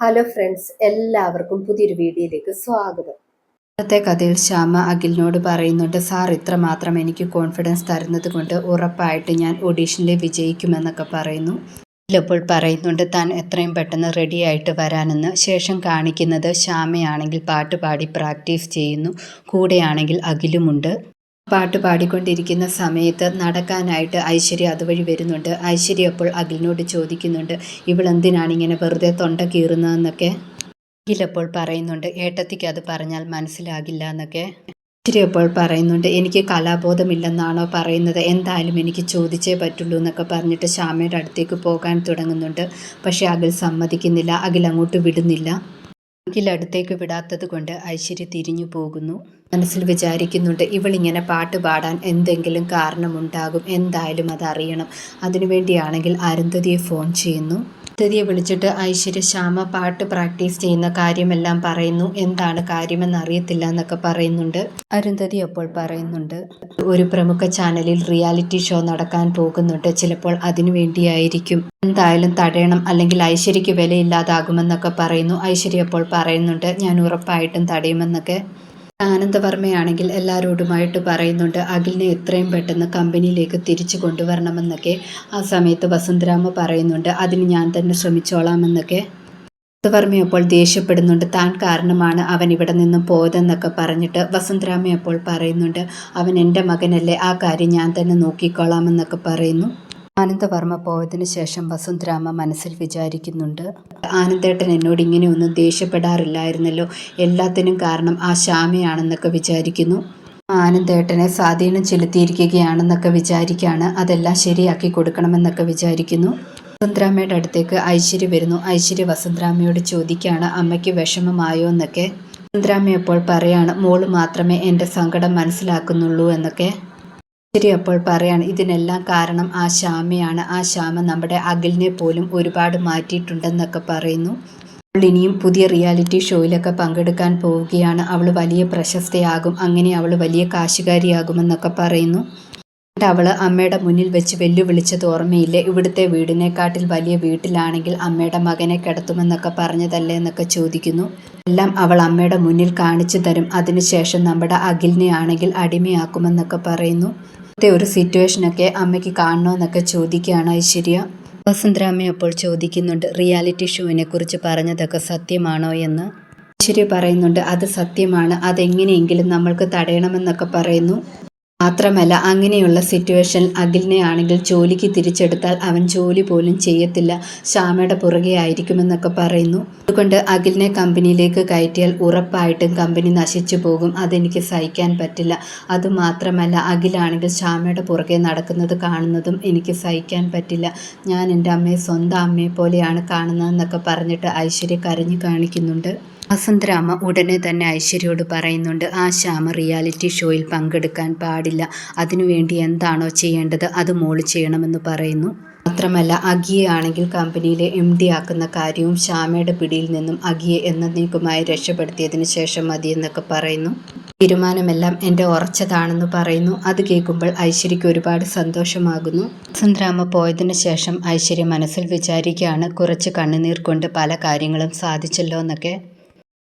Hello friends എല്ലാവർക്കും പുതിയൊരു വീഡിയോയിലേക്ക് സ്വാഗതം. ഇന്നത്തെ കഥയിൽ ശ്യാമ അഖിലിനോട് പറയുന്നുണ്ട് സാർ ഇത്ര മാത്രം എനിക്ക് കോൺഫിഡൻസ് തരുന്നത് കൊണ്ട് ഉറപ്പായിട്ട് ഞാൻ ഓഡീഷനിൽ വിജയിക്കുമെന്നൊക്കെ പറയുന്നു. ചിലപ്പോൾ പറയുന്നുണ്ട് താൻ എത്രയും പെട്ടെന്ന് റെഡി ആയിട്ട് വരാനെന്ന്. ശേഷം കാണിക്കുന്നത് ശ്യാമയാണെങ്കിൽ പാട്ട് പാടി പ്രാക്ടീസ് ചെയ്യുന്നു. കൂടെയാണെങ്കിൽ അഖിലുമുണ്ട്. പാട്ട് പാടിക്കൊണ്ടിരിക്കുന്ന സമയത്ത് നടക്കാനായിട്ട് ഐശ്വര്യ അതുവഴി വരുന്നുണ്ട്. ഐശ്വര്യ അപ്പോൾ അഖിലിനോട് ചോദിക്കുന്നുണ്ട് ഇവളെന്തിനാണ് ഇങ്ങനെ വെറുതെ തൊണ്ട കീറുന്നതെന്നൊക്കെ? അഖിലപ്പോൾ പറയുന്നുണ്ട് ഏട്ടത്തിക്ക് അത് പറഞ്ഞാൽ മനസ്സിലാകില്ല എന്നൊക്കെ. ഐശ്വര്യ അപ്പോൾ പറയുന്നുണ്ട് എനിക്ക് കലാബോധമില്ലെന്നാണോ പറയുന്നത്? എന്തായാലും എനിക്ക് ചോദിച്ചേ പറ്റുള്ളൂ എന്നൊക്കെ പറഞ്ഞിട്ട് ശ്യാമയുടെ അടുത്തേക്ക് പോകാൻ തുടങ്ങുന്നുണ്ട്. പക്ഷേ അഖിൽ സമ്മതിക്കുന്നില്ല അഖിൽ അങ്ങോട്ട് വിടുന്നില്ല. അടുത്തേക്ക് വിടാത്തത് കൊണ്ട് ഐശ്വര്യ തിരിഞ്ഞു പോകുന്നു. മനസ്സിൽ വിചാരിക്കുന്നുണ്ട് ഇവളിങ്ങനെ പാട്ട് പാടാൻ എന്തെങ്കിലും കാരണമുണ്ടാകും. എന്തായാലും അതറിയണം. അതിനുവേണ്ടിയാണെങ്കിൽ അരുന്ധതിയെ ഫോൺ ചെയ്യുന്നു. അരുന്ധതിയെ വിളിച്ചിട്ട് ഐശ്വര്യ ശ്യാമ പാട്ട് പ്രാക്ടീസ് ചെയ്യുന്ന കാര്യമെല്ലാം പറയുന്നു. എന്താണ് കാര്യമെന്ന് അറിയത്തില്ല എന്നൊക്കെ പറയുന്നുണ്ട്. അരുന്ധതി അപ്പോൾ പറയുന്നുണ്ട് ഒരു പ്രമുഖ ചാനലിൽ റിയാലിറ്റി ഷോ നടക്കാൻ പോകുന്നുണ്ട്. ചിലപ്പോൾ അതിനു വേണ്ടിയായിരിക്കും. എന്തായാലും തടയണം അല്ലെങ്കിൽ ഐശ്വര്യയ്ക്ക് വിലയില്ലാതാകുമെന്നൊക്കെ പറയുന്നു. ഐശ്വര്യ അപ്പോൾ പറയുന്നുണ്ട് ഞാൻ ഉറപ്പായിട്ടും തടയുമെന്നൊക്കെ. ആനന്ദവർമ്മയാണെങ്കിൽ എല്ലാവരോടുമായിട്ട് പറയുന്നുണ്ട് അഖിലിനെ എത്രയും പെട്ടെന്ന് കമ്പനിയിലേക്ക് തിരിച്ചു കൊണ്ടുവരണമെന്നൊക്കെ ആ സമയത്ത് വസന്തരാമ പറയുന്നുണ്ട്. അതിന് ഞാൻ തന്നെ ശ്രമിച്ചോളാമെന്നൊക്കെ. വസുന്ധവർമ്മ അപ്പോൾ ദേഷ്യപ്പെടുന്നുണ്ട്. താൻ കാരണമാണ് അവൻ ഇവിടെ നിന്നും പോയതെന്നൊക്കെ പറഞ്ഞിട്ട് വസുന്ധരാമ അപ്പോൾ പറയുന്നുണ്ട് അവൻ എന്റെ മകനല്ലേ ആ കാര്യം ഞാൻ തന്നെ നോക്കിക്കോളാമെന്നൊക്കെ പറയുന്നു. ആനന്ദവർമ്മ പോയതിന് ശേഷം വസുന്ധരാമ മനസ്സിൽ വിചാരിക്കുന്നുണ്ട് ആനന്ദേട്ടൻ എന്നോട് ഇങ്ങനെയൊന്നും ദേഷ്യപ്പെടാറില്ലായിരുന്നല്ലോ. എല്ലാത്തിനും കാരണം ആ ശ്യാമയാണെന്നൊക്കെ വിചാരിക്കുന്നു. ആനന്ദേട്ടനെ സ്വാധീനം ചെലുത്തിയിരിക്കുകയാണെന്നൊക്കെ വിചാരിക്കുകയാണ് അതെല്ലാം ശരിയാക്കി കൊടുക്കണമെന്നൊക്കെ വിചാരിക്കുന്നു. വസുന്ധരാമയുടെ അടുത്തേക്ക് ഐശ്വര്യ വരുന്നു. ഐശ്വര്യ വസുന്ധരാമയോട് ചോദിക്കുകയാണ് അമ്മയ്ക്ക് വിഷമമായോ എന്നൊക്കെ? വസുന്ധരാമ അപ്പോൾ പറയാണ് മോൾ മാത്രമേ എന്റെ സങ്കടം മനസ്സിലാക്കുന്നുള്ളൂ എന്നൊക്കെ. ശരി അപ്പോൾ പറയാണ് ഇതിനെല്ലാം കാരണം ആ ശ്യാമയാണ്. ആ ശ്യാമ നമ്മുടെ അഖിലിനെ പോലും ഒരുപാട് മാറ്റിയിട്ടുണ്ടെന്നൊക്കെ പറയുന്നു. ഇനിയും പുതിയ റിയാലിറ്റി ഷോയിലൊക്കെ പങ്കെടുക്കാൻ പോവുകയാണ്. അവൾ വലിയ പ്രശസ്തയാകും. അങ്ങനെ അവൾ വലിയ കാശുകാരിയാകുമെന്നൊക്കെ പറയുന്നു. അവൾ അമ്മയുടെ മുന്നിൽ വെച്ച് വെല്ലുവിളിച്ചത് ഓർമ്മയില്ലേ? ഇവിടുത്തെ വീടിനെക്കാട്ടിൽ വലിയ വീട്ടിലാണെങ്കിൽ അമ്മയുടെ മകനെ കിടത്തുമെന്നൊക്കെ പറഞ്ഞതല്ലേ എന്നൊക്കെ ചോദിക്കുന്നു. എല്ലാം അവൾ അമ്മയുടെ മുന്നിൽ കാണിച്ചു തരും. അതിനുശേഷം നമ്മുടെ അഖിലിനെ ആണെങ്കിൽ അടിമയാക്കുമെന്നൊക്കെ പറയുന്നു. ഇപ്പോഴത്തെ ഒരു സിറ്റുവേഷനൊക്കെ അമ്മയ്ക്ക് കാണണമെന്നൊക്കെ ചോദിക്കുകയാണ് ഐശ്വര്യ. വസുന്ധരാമ്മ അപ്പോൾ ചോദിക്കുന്നുണ്ട് റിയാലിറ്റി ഷോവിനെ കുറിച്ച് പറഞ്ഞതൊക്കെ സത്യമാണോ എന്ന്? ഐശ്വര്യ പറയുന്നുണ്ട് അത് സത്യമാണ്. അതെങ്ങനെയെങ്കിലും നമ്മൾക്ക് തടയണമെന്നൊക്കെ പറയുന്നു. മാത്രമല്ല അങ്ങനെയുള്ള സിറ്റുവേഷനിൽ അഖിലിനെ ആണെങ്കിൽ ജോലിക്ക് തിരിച്ചെടുത്താൽ അവൻ ജോലി പോലും ചെയ്യത്തില്ല. ശ്യാമയുടെ പുറകെ ആയിരിക്കുമെന്നൊക്കെ പറയുന്നു. അതുകൊണ്ട് അഖിലിനെ കമ്പനിയിലേക്ക് കയറ്റിയാൽ ഉറപ്പായിട്ടും കമ്പനി നശിച്ചു പോകും. അതെനിക്ക് സഹിക്കാൻ പറ്റില്ല. അതുമാത്രമല്ല അഖിലാണെങ്കിൽ ശ്യാമയുടെ പുറകെ നടക്കുന്നത് കാണുന്നതും എനിക്ക് സഹിക്കാൻ പറ്റില്ല. ഞാൻ എന്റെ അമ്മയെ സ്വന്തം അമ്മയെ പോലെയാണ് കാണുന്നതെന്നൊക്കെ പറഞ്ഞിട്ട് ഐശ്വര്യ കരഞ്ഞു കാണിക്കുന്നുണ്ട്. വസന്തരാമ ഉടനെ തന്നെ ഐശ്വര്യയോട് പറയുന്നുണ്ട് ആ ശ്യാമ റിയാലിറ്റി ഷോയിൽ പങ്കെടുക്കാൻ പാടില്ല. അതിനുവേണ്ടി എന്താണോ ചെയ്യേണ്ടത് അത് മോൾ ചെയ്യണമെന്ന് പറയുന്നു. മാത്രമല്ല അഗിയെ ആണെങ്കിൽ കമ്പനിയിലെ എം ഡി ആക്കുന്ന കാര്യവും ശ്യാമയുടെ പിടിയിൽ നിന്നും അഗിയെ എന്നേക്കുമായി രക്ഷപ്പെടുത്തിയതിന് ശേഷം മതി എന്നൊക്കെ പറയുന്നു. തീരുമാനമെല്ലാം എന്റെ ഉറച്ചതാണെന്ന് പറയുന്നു. അത് കേൾക്കുമ്പോൾ ഐശ്വര്യയ്ക്ക് ഒരുപാട് സന്തോഷമാകുന്നു. സുന്ദരാമ പോയതിനു ശേഷം ഐശ്വര്യ മനസ്സിൽ വിചാരിക്കുകയാണ് കുറച്ച് കണ്ണുനീർ കൊണ്ട് പല കാര്യങ്ങളും സാധിച്ചല്ലോ എന്നൊക്കെ.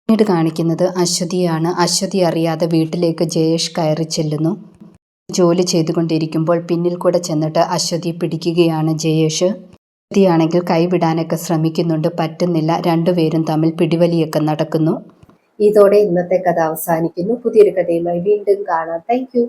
പിന്നീട് കാണിക്കുന്നത് അശ്വതിയാണ്. അശ്വതി അറിയാതെ വീട്ടിലേക്ക് ജയേഷ് കയറി ചെല്ലുന്നു. ജോലി ചെയ്തുകൊണ്ടിരിക്കുമ്പോൾ പിന്നിൽ കൂടെ ചെന്നിട്ട് അശ്വതി പിടിക്കുകയാണ് ജയേഷ്. അശ്വതിയാണെങ്കിൽ കൈവിടാനൊക്കെ ശ്രമിക്കുന്നുണ്ട്. പറ്റുന്നില്ല. രണ്ടുപേരും തമ്മിൽ പിടിവലിയൊക്കെ നടക്കുന്നു. ഇതോടെ ഇന്നത്തെ കഥ അവസാനിക്കുന്നു. പുതിയൊരു കഥയുമായി വീണ്ടും കാണാം. താങ്ക്